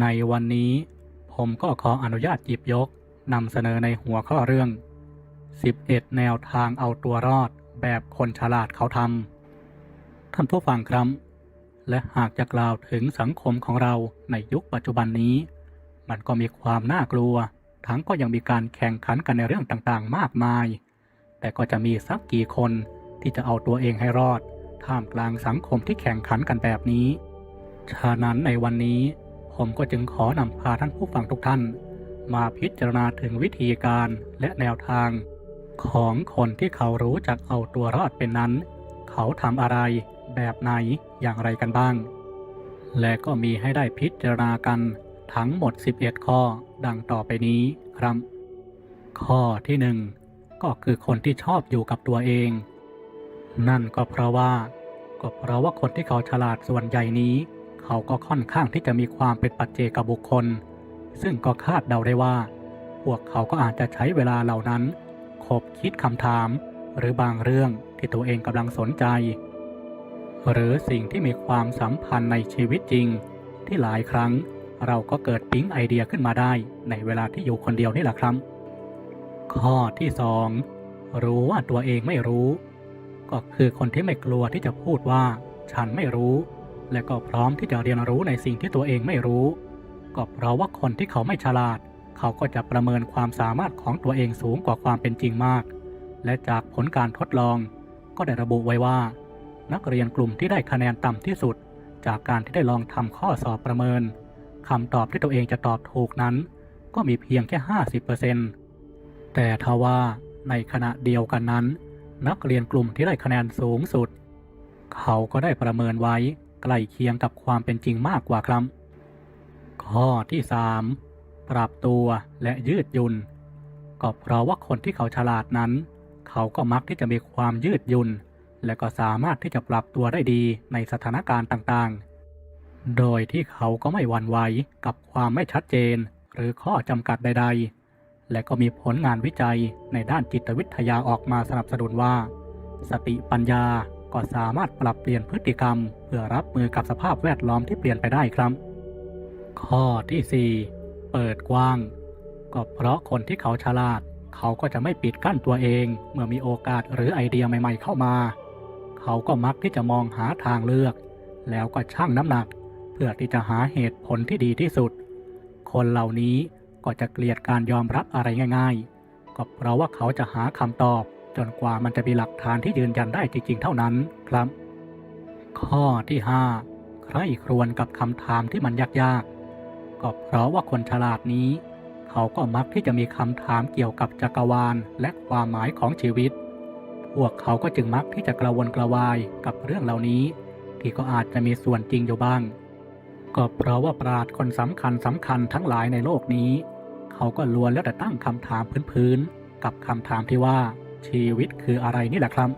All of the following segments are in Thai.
ในวันนี้ผมก็ขออนุญาตหยิบยกนำเสนอในหัวข้อเรื่อง 11 แนวทางเอาตัวรอดแบบคนฉลาดเขาทำท่านผู้ฟังครับ และหากจะกล่าวถึงสังคมของเราในยุคปัจจุบันนี้ มันก็มีความน่ากลัว ทั้งก็ยังมีการแข่งขันกันในเรื่องต่างๆ มากมาย แต่ก็จะมีสักกี่คนที่จะเอาตัวเองให้รอด ท่ามกลางสังคมที่แข่งขันกันแบบนี้ ฉะนั้นในวันนี้ มก็จึงขอนำพาท่านผู้ฟังทุกท่าน มาพิจารณาถึงวิธีการและแนวทาง ของคนที่เขารู้จักเอาตัวรอดเป็นนั้น เขาทำอะไรแบบไหนอย่างไรกันบ้าง และก็มีให้ได้พิจารณากันทั้งหมด 11 ข้อดังต่อไปนี้ครับ ข้อที่หนึ่งก็คือคนที่ชอบอยู่กับตัวเอง นั่นก็เพราะว่า ก็เพราะว่าคนที่เขาฉลาดส่วนใหญ่นี้ เขาก็ค่อนข้างที่จะมีความเป็นปัจเจกบุคคล ซึ่งก็คาดเดาได้ว่า พวกเขาก็อาจจะใช้เวลาเหล่านั้น คบคิดคำถาม หรือบางเรื่องที่ตัวเองกำลังสนใจ หรือสิ่งที่มีความสัมพันธ์ในชีวิตจริง ที่หลายครั้งเราก็เกิดปิ๊งไอเดียขึ้นมาได้ในเวลาที่อยู่คนเดียวนี่แหละครับ ข้อที่สองรู้ว่าตัวเองไม่รู้ ก็คือคนที่ไม่กลัวที่จะพูดว่า ฉันไม่รู้ และก็พร้อมที่จะเรียนรู้ในสิ่งที่ตัวเองไม่รู้ ก็เพราะว่าคนที่เขาไม่ฉลาด เขาก็จะประเมินความสามารถของตัวเองสูงกว่าความเป็นจริงมาก และจากผลการทดลอง ก็ได้ระบุไว้ว่า นักเรียนกลุ่มที่ได้คะแนนต่ำที่สุด จากการที่ได้ลองทำข้อสอบประเมินคำตอบที่ตัวเองจะตอบถูกนั้น ก็มีเพียงแค่ 50%แต่ทว่าในขณะเดียวกันนั้น นักเรียนกลุ่มที่ได้คะแนนสูงสุด เขาก็ได้ประเมินไว้ ใกล้เคียงกับความเป็นจริงมากกว่าครับ ข้อที่ 3 ปรับตัวและยืดหยุ่นก็เพราะว่าคนที่เขาฉลาดนั้น เขาก็มักที่จะมีความยืดหยุ่น และก็สามารถที่จะปรับตัวได้ดีในสถานการณ์ต่างๆ โดยที่เขาก็ไม่หวั่นไหวกับความไม่ชัดเจน หรือข้อจำกัดใด ๆ และก็มีผลงานวิจัยในด้านจิตวิทยาออกมาสนับสนุนว่า สติปัญญา ก็สามารถปรับเปลี่ยนพฤติกรรม เพื่อรับมือกับสภาพแวดล้อมที่เปลี่ยนไปได้ครับ ข้อที่ 4 เปิดกว้าง ก็เพราะคนที่เขาฉลาด เขาก็จะไม่ปิดกั้นตัวเอง เมื่อมีโอกาสหรือไอเดียใหม่ ๆ เข้ามา เขาก็มักที่จะมองหาทางเลือก แล้วก็ชั่งน้ำหนัก เพื่อที่จะหาเหตุผลที่ดีที่สุด คนเหล่านี้ก็จะเกลียดการยอมรับอะไรง่าย ๆ ก็เพราะว่าเขาจะหาคำตอบ จนกว่ามันจะมีหลักฐานที่ยืนยันได้จริง ๆ เท่านั้นครับ ข้อที่ 5 ใครครวญกับคำถามที่มันยากๆ ก็เพราะว่าคนฉลาดนี้ เขาก็มักที่จะมีคำถามเกี่ยวกับจักรวาลและความหมายของชีวิต พวกเขาก็จึงมักที่จะกระวนกระวายกับเรื่องเหล่านี้ ที่ก็อาจจะมีส่วนจริงอยู่บ้าง ก็เพราะว่าปราดคนสำคัญสำคัญทั้งหลายในโลกนี้ เขาก็ล้วนแล้วแต่ตั้งคำถามพื้นๆกับคำถามที่ว่า ชีวิตคืออะไรนี่แหละครับ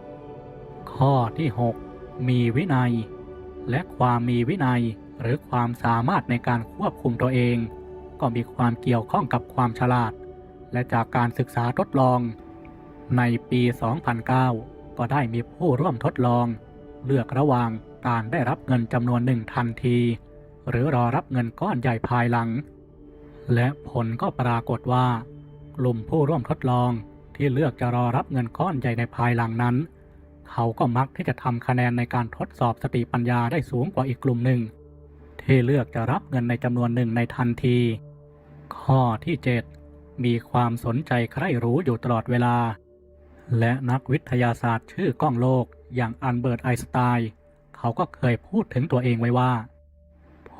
ข้อที่ 6 มีวินัย และความมีวินัยหรือความสามารถในการควบคุมตัวเอง ก็มีความเกี่ยวข้องกับความฉลาด และจากการศึกษาทดลอง ในปี 2009 ก็ได้มีผู้ร่วมทดลอง เลือกระหว่างการได้รับเงินจำนวนหนึ่งทันที หรือรอรับเงินก้อนใหญ่ภายหลัง และผลก็ปรากฏว่า กลุ่มผู้ร่วมทดลอง ที่เลือกจะรอรับเงินก้อนใหญ่ในภายหลังนั้น เขาก็มักที่จะทำคะแนนในการทดสอบสติปัญญาได้สูงกว่าอีกกลุ่มหนึ่ง ที่เลือกจะรับเงินในจำนวนหนึ่งในทันที ข้อที่ 7 มีความสนใจใคร่รู้อยู่ตลอดเวลา และนักวิทยาศาสตร์ชื่อก้องโลกอย่างอันเบิร์ตไอน์สไตน์เขาก็เคยพูดถึงตัวเองไว้ว่า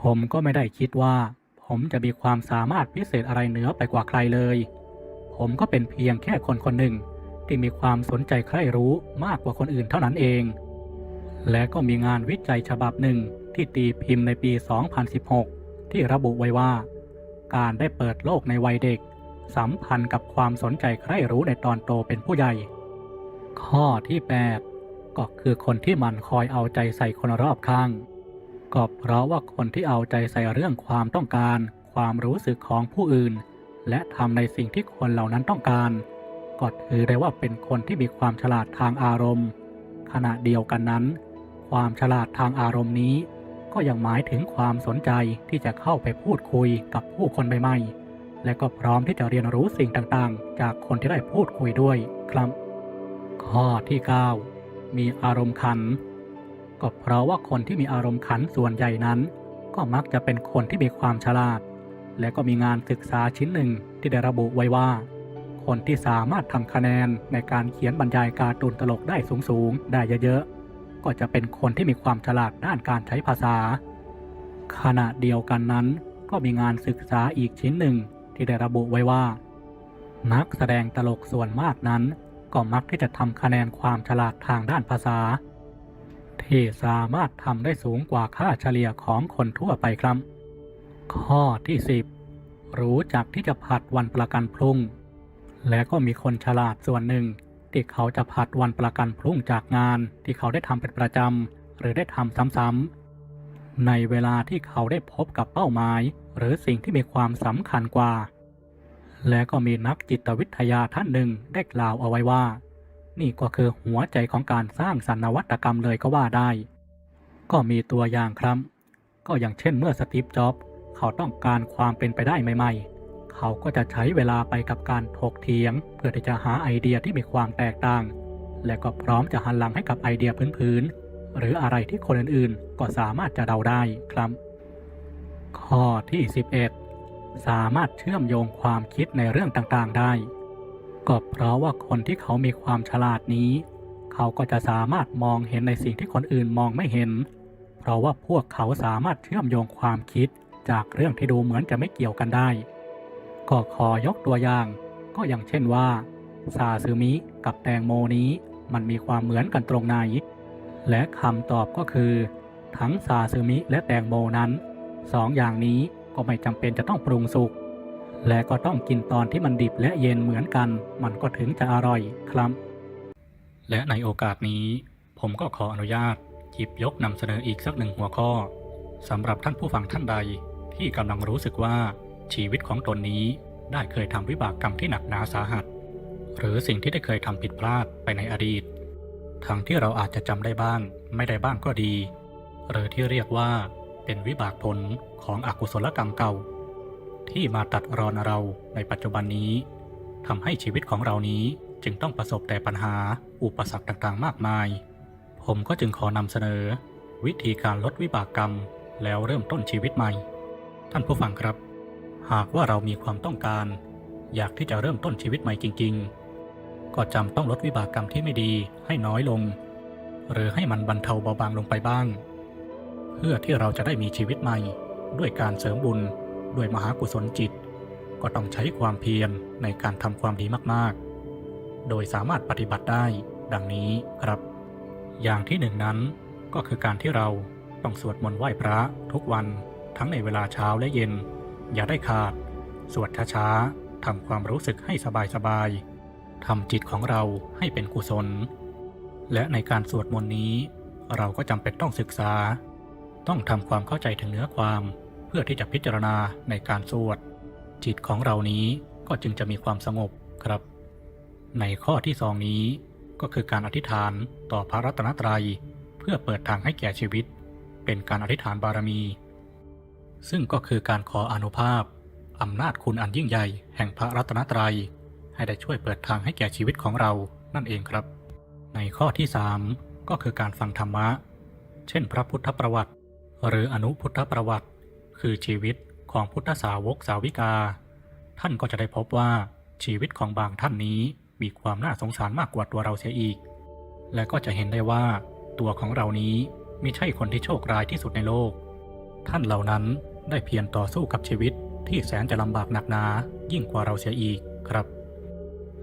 ผมก็ไม่ได้คิดว่า ผมจะมีความสามารถพิเศษอะไรเหนือไปกว่าใครเลย ผมก็เป็นเพียงแค่คนคนหนึ่ง ที่มีความสนใจใคร่รู้มากกว่าคนอื่นเท่านั้นเอง และก็มีงานวิจัยฉบับหนึ่งที่ตีพิมพ์ในปี 2016 ที่ระบุไว้ว่า การได้เปิดโลกในวัยเด็ก สัมพันธ์กับความสนใจใคร่รู้ในตอนโตเป็นผู้ใหญ่ ข้อที่ 8 ก็คือคนที่มันคอยเอาใจใส่คนรอบข้าง ก็เพราะว่าคนที่เอาใจใส่เรื่องความต้องการ ความรู้สึกของผู้อื่น และทำในสิ่งที่คนเหล่านั้นต้องการ ก็ถือได้ว่าเป็นคนที่มีความฉลาดทางอารมณ์ ขณะเดียวกันนั้น ความฉลาดทางอารมณ์นี้ ก็ยังหมายถึงความสนใจที่จะเข้าไปพูดคุยกับผู้คนใหม่ๆ และก็พร้อมที่จะเรียนรู้สิ่งต่างๆ จากคนที่ได้พูดคุยด้วยครับ ข้อที่ 9 มีอารมณ์ขัน ก็เพราะว่าคนที่มีอารมณ์ขันส่วนใหญ่นั้น ก็มักจะเป็นคนที่มีความฉลาด และก็มีงานศึกษาชิ้นหนึ่งที่ได้ระบุไว้ว่า คนที่สามารถทำคะแนนในการเขียนบรรยายการ์ตูนตลกได้สูงๆ ได้เยอะๆ ก็จะเป็นคนที่มีความฉลาดด้านการใช้ภาษา ขณะเดียวกันนั้น ก็มีงานศึกษาอีกชิ้นหนึ่งที่ได้ระบุไว้ว่า นักแสดงตลกส่วนมากนั้น ก็มักที่จะทำคะแนนความฉลาดทางด้านภาษา ที่สามารถทำได้สูงกว่าค่าเฉลี่ยของคนทั่วไปครับ ข้อที่ 10 รู้จักที่จะผัดวันประกันพรุ่ง และก็มีคนฉลาดส่วนหนึ่ง ที่เขาจะผัดวันประกันพรุ่งจากงานที่เขาได้ทำเป็นประจำหรือได้ทำซ้ำๆในเวลาที่เขาได้พบกับเป้าหมาย หรือสิ่งที่มีความสำคัญกว่า และก็มีนักจิตวิทยาท่านหนึ่งได้กล่าวเอาไว้ว่า นี่ก็คือหัวใจของการสร้างสรรค์นวัตกรรมเลยก็ว่าได้ ก็มีตัวอย่างครับ ก็อย่างเช่นเมื่อสตีฟจ็อบส์ เขาต้องการความเป็นไปได้ใหม่ ๆ เขาก็จะใช้เวลาไปกับการถกเถียง เพื่อที่จะหาไอเดียที่มีความแตกต่าง และก็พร้อมจะหันหลังให้กับไอเดียพื้นๆ หรืออะไรที่คนอื่นๆ ก็สามารถจะเดาได้ครับ ข้อที่ 11 สามารถเชื่อมโยงความคิดในเรื่องต่างๆ ได้ ก็เพราะว่าคนที่เขามีความฉลาดนี้ เขาก็จะสามารถมองเห็นในสิ่งที่คนอื่นมองไม่เห็น เพราะว่าพวกเขาสามารถเชื่อมโยงความคิด จากเรื่องที่ดูเหมือนจะไม่เกี่ยวกันได้ ก็ขอยกตัวอย่าง ก็อย่างเช่นว่าซาซึมิกับแตงโมนี้มันมีความเหมือนกันตรงไหน และคำตอบก็คือ ทั้งซาซึมิและแตงโมนั้นสองอย่างนี้ก็ไม่จำเป็นจะต้องปรุงสุก และก็ต้องกินตอนที่มันดิบและเย็นเหมือนกัน มันก็ถึงจะอร่อยครับ และในโอกาสนี้ ผมก็ขออนุญาตหยิบยกนำเสนออีกสักหนึ่งหัวข้อสำหรับท่านผู้ฟังท่านใด ที่กำลังรู้สึกว่าชีวิตของตนนี้ได้เคยทำวิบากกรรมที่หนักหนาสาหัส หรือสิ่งที่ได้เคยทำผิดพลาดไปในอดีต ทั้งที่เราอาจจะจำได้บ้าง ไม่ได้บ้างก็ดี หรือที่เรียกว่าเป็นวิบากผลของอกุศลกรรมเก่า ที่มาตัดรอนเราในปัจจุบันนี้ทำให้ชีวิตของเรานี้จึงต้องประสบแต่ปัญหาอุปสรรคต่างๆ มากมาย ผมก็จึงขอนำเสนอ วิธีการลดวิบากกรรม แล้วเริ่มต้นชีวิตใหม่ ท่านผู้ฟังครับ หากว่าเรามีความต้องการ อยากที่จะเริ่มต้นชีวิตใหม่จริง ๆ ก็จำต้องลดวิบากกรรมที่ไม่ดีให้น้อยลง หรือให้มันบรรเทาเบาบางลงไปบ้าง เพื่อที่เราจะได้มีชีวิตใหม่ ด้วยการเสริมบุญ ด้วยมหากุศลจิต ก็ต้องใช้ความเพียรในการทำความดีมากๆ โดยสามารถปฏิบัติได้ดังนี้ครับ อย่างที่หนึ่งนั้นก็คือการที่เราต้องสวดมนต์ไหว้พระทุกวัน ทั้งในเวลาเช้าและเย็น อย่าได้ขาด สวดช้าๆทำความรู้สึกให้สบายๆทำจิตของเราให้เป็นกุศล และในการสวดมนต์นี้ เราก็จำเป็นต้องศึกษา ต้องทำความเข้าใจถึงเนื้อความเพื่อที่จะพิจารณาในการสวด จิตของเรานี้ก็จึงจะมีความสงบครับ ในข้อที่สองนี้ก็คือการอธิษฐานต่อพระรัตนตรัย เพื่อเปิดทางให้แก่ชีวิต เป็นการอธิษฐานบารมี ซึ่งก็คือการขออนุภาพอำนาจคุณอันยิ่งใหญ่แห่งพระรัตนตรัย ให้ได้ช่วยเปิดทางให้แก่ชีวิตของเรานั่นเองครับ ในข้อที่สามก็คือการฟังธรรมะ เช่น พระพุทธประวัติ หรืออนุพุทธประวัติ คือชีวิตของพุทธสาวกสาวิกา ท่านก็จะได้พบว่าชีวิตของบางท่านนี้มีความน่าสงสารมากกว่าตัวเราเสียอีก และก็จะเห็นได้ว่าตัวของเรานี้ไม่ใช่คนที่โชคร้ายที่สุดในโลก ท่านเหล่านั้น ได้เพียรต่อสู้กับชีวิตที่แสนจะลำบากหนักหนายิ่งกว่าเราเสียอีกครับ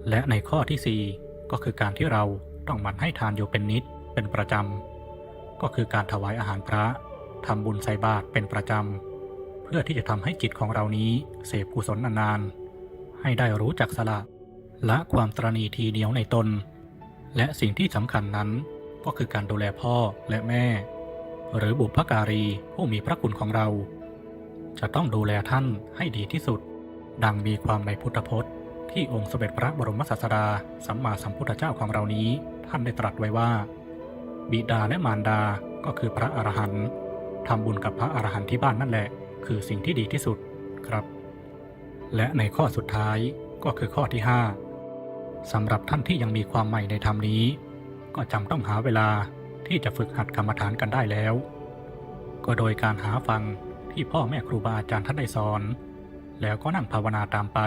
และในข้อที่ 4 ก็คือการที่เราต้องหมั่นให้ทานอยู่เป็นนิดเป็นประจำ ก็คือการถวายอาหารพระทำบุญใส่บาตรเป็นประจำ เพื่อที่จะทำให้จิตของเรานี้เสพกุศลนานๆให้ได้รู้จักสละละความตรณีทีเหนียวในตน และสิ่งที่สำคัญนั้นก็คือการดูแลพ่อและแม่ หรือบุพการีผู้มีพระคุณของเรา จะต้องดูแลท่านให้ดีที่สุด ดังมีความในพุทธพจน์ ที่องค์สมเด็จพระบรมศาสดาสัมมาสัมพุทธเจ้าของเรานี้ท่านได้ตรัสไว้ว่า บิดาและมารดาก็คือพระอรหันต์ทำบุญกับพระอรหันต์ที่บ้านนั่นแหละ คือสิ่งที่ดีที่สุดครับ และในข้อสุดท้ายก็คือข้อที่ 5สำหรับท่านที่ยังมีความใหม่ในธรรมนี้ ก็จำต้องหาเวลาที่จะฝึกหัดกรรมฐานกันได้แล้ว ก็โดยการหาฟัง ที่พ่อแม่ครูบาอาจารย์ท่านได้สอน แล้วก็นั่งภาวนาตามไป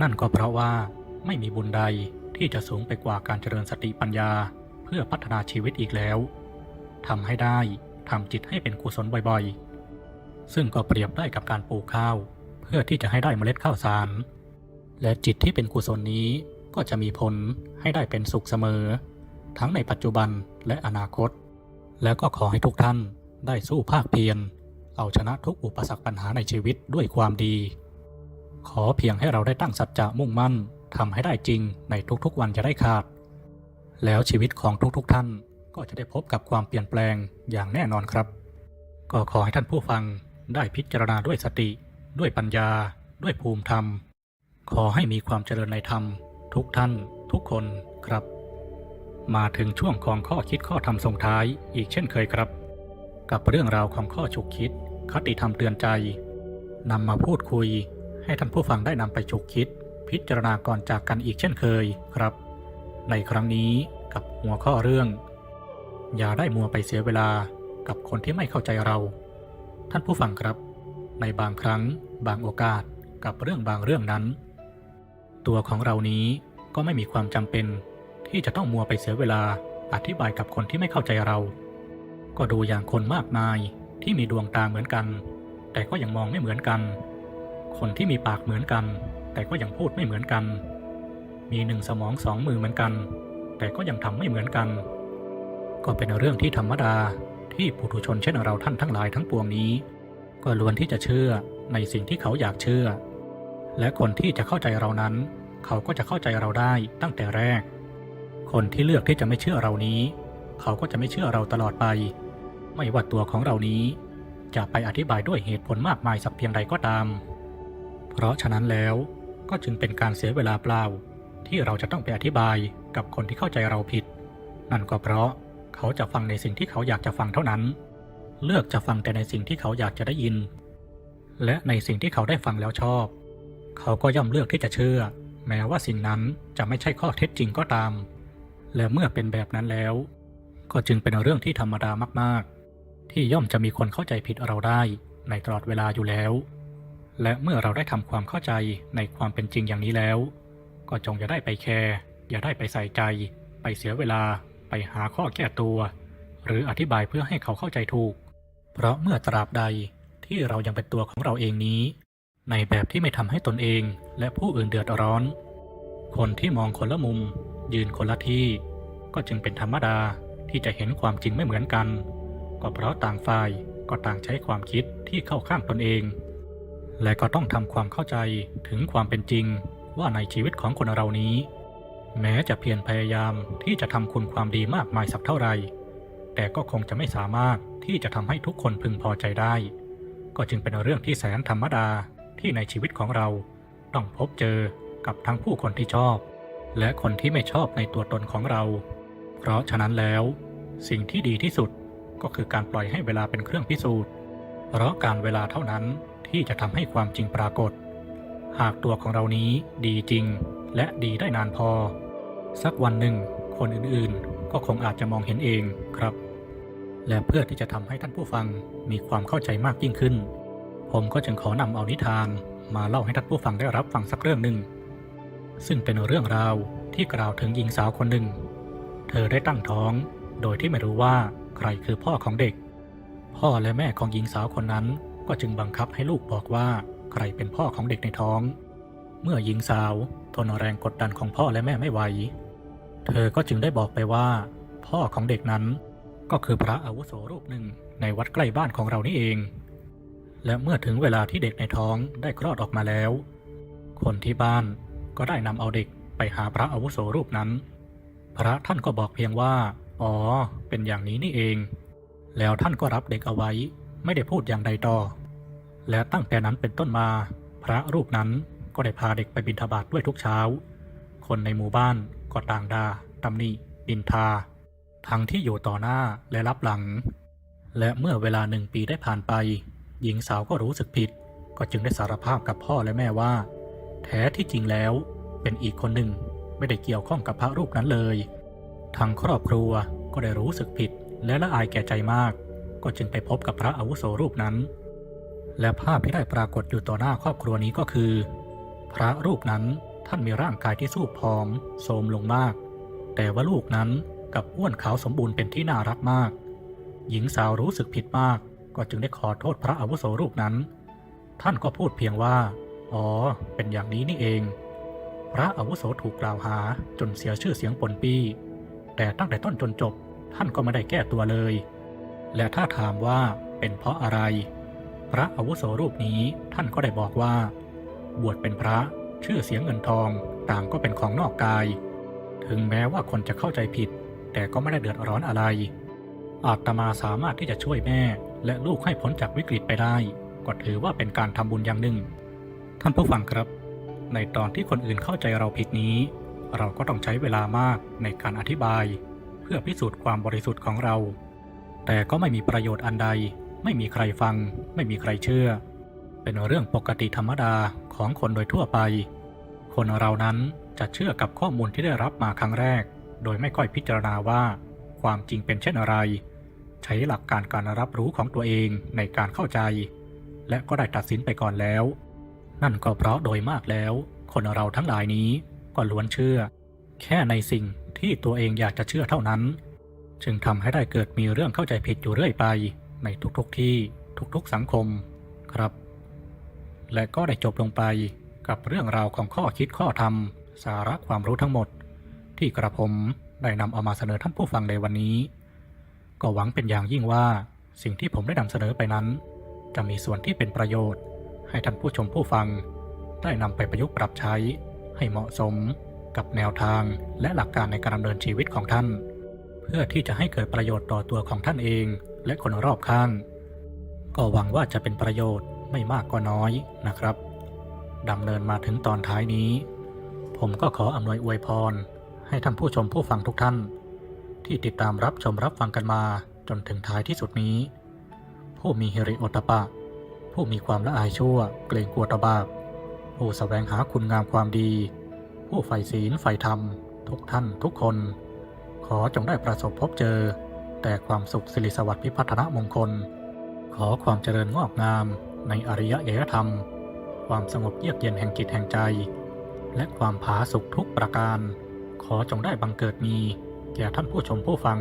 นั่นก็เพราะว่าไม่มีบุญใดที่จะสูงไปกว่าการเจริญสติปัญญา เพื่อพัฒนาชีวิตอีกแล้วทำให้ได้ทำจิตให้เป็นกุศลบ่อยๆ ซึ่งก็เปรียบได้กับการปลูกข้าว เพื่อที่จะให้ได้เมล็ดข้าวสาร และจิตที่เป็นกุศลนี้ก็จะมีผลให้ได้เป็นสุขเสมอ ทั้งในปัจจุบันและอนาคต แล้วก็ขอให้ทุกท่านได้สู้ภาคเพียร เอาชนะทุกอุปสรรคปัญหาในชีวิตด้วยความดี ขอเพียงให้เราได้ตั้งสัจจะมุ่งมั่นทำให้ได้จริงในทุกๆวันจะได้ขาด แล้วชีวิตของทุกๆท่านก็จะได้พบกับความเปลี่ยนแปลงอย่างแน่นอนครับ ก็ขอให้ท่านผู้ฟังได้พิจารณาด้วยสติ ด้วยปัญญา ด้วยภูมิธรรม ขอให้มีความเจริญในธรรม ทุกท่าน ทุกคนครับ มาถึงช่วงของข้อคิดข้อธรรมส่งท้ายอีกเช่นเคยครับ กับเรื่องราวของข้อฉุกคิด คติธรรมเตือนใจนำมาพูดคุย ให้ท่านผู้ฟังได้นำไปฉุกคิด พิจารณาก่อนจากกันอีกเช่นเคยครับ ในครั้งนี้กับหัวข้อเรื่อง อย่าได้มัวไปเสียเวลากับคนที่ไม่เข้าใจเรา ท่านผู้ฟังครับ ในบางครั้ง บางโอกาสกับเรื่องบางเรื่องนั้น ตัวของเรานี้ก็ไม่มีความจำเป็น ที่จะต้องมัวไปเสียเวลาอธิบายกับคนที่ไม่เข้าใจเรา ก็ดูอย่างคนมากมาย ที่มีดวงตาเหมือนกัน แต่ก็ยังมองไม่เหมือนกัน คนที่มีปากเหมือนกัน แต่ก็ยังพูดไม่เหมือนกัน มีหนึ่งสมองสองมือเหมือนกัน แต่ก็ยังทำไม่เหมือนกัน ก็เป็นเรื่องที่ธรรมดาที่ปุถุชนเช่นเราท่านทั้งหลายทั้งปวงนี้ ก็ล้วนที่จะเชื่อในสิ่งที่เขาอยากเชื่อ และคนที่จะเข้าใจเรานั้น เขาก็จะเข้าใจเราได้ตั้งแต่แรก คนที่เลือกที่จะไม่เชื่อเรานี้ เขาก็จะไม่เชื่อเราตลอดไป ไม่ว่าตัวของเรานี้ จะไปอธิบายด้วยเหตุผลมากมายสักเพียงใดก็ตาม เพราะฉะนั้นแล้วก็จึงเป็นการเสียเวลาเปล่า ที่เราจะต้องไปอธิบายกับคนที่เข้าใจเราผิด นั่นก็เพราะเขาจะฟังในสิ่งที่เขาอยากจะฟังเท่านั้น เลือกจะฟังแต่ในสิ่งที่เขาอยากจะได้ยิน และในสิ่งที่เขาได้ฟังแล้วชอบ เขาก็ย่อมเลือกที่จะเชื่อ แม้ว่าสิ่งนั้นจะไม่ใช่ข้อเท็จจริงก็ตาม และเมื่อเป็นแบบนั้นแล้ว ก็จึงเป็นเรื่องที่ธรรมดามากๆ ที่ย่อมจะมีคนเข้าใจผิดเราได้ในตลอดเวลาอยู่แล้ว และเมื่อเราได้ทำความเข้าใจในความเป็นจริงอย่างนี้แล้ว ก็จงอย่าได้ไปแคร์อย่าได้ไปใส่ใจ ไปเสียเวลา ไปหาข้อแก้ตัว หรืออธิบายเพื่อให้เขาเข้าใจถูก เพราะเมื่อตราบใดที่เรายังเป็นตัวของเราเองนี้ ในแบบที่ไม่ทำให้ตนเองและผู้อื่นเดือดร้อน คนที่มองคนละมุม ยืนคนละที่ ก็จึงเป็นธรรมดาที่จะเห็นความจริงไม่เหมือนกัน ก็เพราะต่างฝ่ายก็ต่างใช้ความคิดที่เข้าข้างตนเอง และก็ต้องทำความเข้าใจถึงความเป็นจริงว่าในชีวิตของคนเรานี้ แม้จะเพียรพยายามที่จะทำคุณความดีมากมายสักเท่าไหร่ แต่ก็คงจะไม่สามารถที่จะทำให้ทุกคนพึงพอใจได้ ก็จึงเป็นเรื่องที่แสนธรรมดาที่ในชีวิตของเรา ต้องพบเจอกับทั้งผู้คนที่ชอบ และคนที่ไม่ชอบในตัวตนของเรา เพราะฉะนั้นแล้ว สิ่งที่ดีที่สุด ก็คือการปล่อยให้เวลาเป็นเครื่องพิสูจน์ เพราะการเวลาเท่านั้นที่จะทำให้ความจริงปรากฏ หากตัวของเรานี้ดีจริงและดีได้นานพอ สักวันหนึ่ง คนอื่นๆ ก็คงอาจจะมองเห็นเองครับ และเพื่อที่จะทำให้ท่านผู้ฟังมีความเข้าใจมากยิ่งขึ้น ผมก็จึงขอนำเอานิทานมาเล่าให้ท่านผู้ฟังได้รับฟังสักเรื่องหนึ่ง ซึ่งเป็นเรื่องราวที่กล่าวถึงหญิงสาวคนหนึ่ง เธอได้ตั้งท้องโดยที่ไม่รู้ว่า ใครคือพ่อของเด็ก พ่อและแม่ของหญิงสาวคนนั้นก็จึงบังคับให้ลูกบอกว่าใครเป็นพ่อของเด็กในท้อง เมื่อหญิงสาวทนแรงกดดันของพ่อและแม่ไม่ไหว เธอก็จึงได้บอกไปว่า พ่อของเด็กนั้นก็คือพระอาวุโสรูปหนึ่งในวัดใกล้บ้านของเรานี่เอง และเมื่อถึงเวลาที่เด็กในท้องได้คลอดออกมาแล้ว คนที่บ้านก็ได้นำเอาเด็กไปหาพระอาวุโสรูปนั้น พระท่านก็บอกเพียงว่า อ๋อ เป็นอย่างนี้นี่เอง แล้วท่านก็รับเด็กเอาไว้ ไม่ได้พูดอย่างใดต่อ และตั้งแต่นั้นเป็นต้นมา พระรูปนั้นก็ได้พาเด็กไปบิณฑบาตด้วยทุกเช้า คนในหมู่บ้านก็ต่างดาตำหนิดินทา ทั้งที่อยู่ต่อหน้าและรับหลัง และเมื่อเวลาหนึ่งปีได้ผ่านไป หญิงสาวก็รู้สึกผิด ก็จึงได้สารภาพกับพ่อและแม่ว่า แท้ที่จริงแล้วเป็นอีกคนหนึ่งไม่ได้เกี่ยวข้องกับพระรูปนั้นเลย ทางครอบครัวก็ได้รู้สึกผิดและละอายแก่ใจมาก ก็จึงไปพบกับพระอาวุโสรูปนั้น และภาพที่ได้ปรากฏอยู่ต่อหน้าครอบครัวนี้ก็คือ พระรูปนั้นท่านมีร่างกายที่สูบผอมโทรมลงมาก แต่ว่าลูกนั้นกับอ้วนขาวสมบูรณ์เป็นที่น่ารักมาก หญิงสาวรู้สึกผิดมาก ก็จึงได้ขอโทษพระอาวุโสรูปนั้น ท่านก็พูดเพียงว่า อ๋อ เป็นอย่างนี้นี่เอง พระอาวุโสถูกกล่าวหาจนเสียชื่อเสียงปนปี้ แต่ตั้งแต่ต้นจนจบท่านก็ไม่ได้แก้ตัวเลย และถ้าถามว่าเป็นเพราะอะไร พระอาวุโสรูปนี้ท่านก็ได้บอกว่า บวชเป็นพระชื่อเสียงเงินทองต่างก็เป็นของนอกกาย ถึงแม้ว่าคนจะเข้าใจผิด แต่ก็ไม่ได้เดือดร้อนอะไร อาตมาสามารถที่จะช่วยแม่ และลูกให้พ้นจากวิกฤตไปได้ ก็ถือว่าเป็นการทำบุญอย่างหนึ่ง ท่านผู้ฟังครับ ในตอนที่คนอื่นเข้าใจเราผิดนี้ เราก็ต้องใช้เวลามากในการอธิบาย เพื่อพิสูจน์ความบริสุทธิ์ของเรา แต่ก็ไม่มีประโยชน์อันใด ไม่มีใครฟัง ไม่มีใครเชื่อ เป็นเรื่องปกติธรรมดาของคนโดยทั่วไป คนเรานั้นจะเชื่อกับข้อมูลที่ได้รับมาครั้งแรก โดยไม่ค่อยพิจารณาว่า ความจริงเป็นเช่นอะไร ใช้หลักการการรับรู้ของตัวเองในการเข้าใจ และก็ได้ตัดสินไปก่อนแล้ว นั่นก็เพราะโดยมากแล้ว คนเราทั้งหลายนี้ ก็ล้วนเชื่อ แค่ในสิ่งที่ตัวเองอยากจะเชื่อเท่านั้น จึงทำให้ได้เกิดมีเรื่องเข้าใจผิดอยู่เรื่อยไป ในทุกๆทที่ทุกๆสังคมครับ และก็ได้จบลงไปกับเรื่องราวของข้อคิดข้อธรรม สาระความรู้ทั้งหมด ที่กระผมได้นำเอามาเสนอท่านผู้ฟังในวันนี้ ก็หวังเป็นอย่างยิ่งว่าสิ่งที่ผมได้นำเสนอไปนั้น จะมีส่วนที่เป็นประโยชน์ ให้ท่านผู้ชมผู้ฟังได้นำไปประยุกต์ปรับใช้ ให้เหมาะสมกับแนวทางและหลักการในการดำเนินชีวิตของท่าน เพื่อที่จะให้เกิดประโยชน์ต่อตัวของท่านเองและคนรอบข้าง ก็หวังว่าจะเป็นประโยชน์ไม่มากก็น้อยนะครับดำเนินมาถึงตอนท้ายนี้ ผมก็ขออำนวยอวยพร ให้ท่านผู้ชมผู้ฟังทุกท่าน ที่ติดตามรับชมรับฟังกันมาจนถึงท้ายที่สุดนี้ ผู้มีเฮริโอตปะ ผู้มีความละอายชั่วเกรงกลัวตบาป ผู้สแสวงหาคุณงามความดี ผู้ใฝ่ศีลใฝ่ธรรม ทุกท่านทุกคน ขอจงได้ประสบพบเจอ แต่ความสุขสิริสวัสดิ์พิพัฒนมงคล ขอความเจริญงอกงามในอริยะเยธรรม ความสงบเยือกเย็นแห่งจิตแห่งใจ และความผาสุกทุกประการ ขอจงได้บังเกิดมี แก่ท่านผู้ชมผู้ฟัง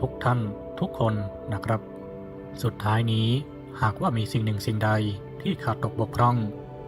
ทุกท่านทุกคนนะครับ สุดท้ายนี้หากว่ามีสิ่งหนึ่งสิ่งใดที่ขาดตกบกพร่อง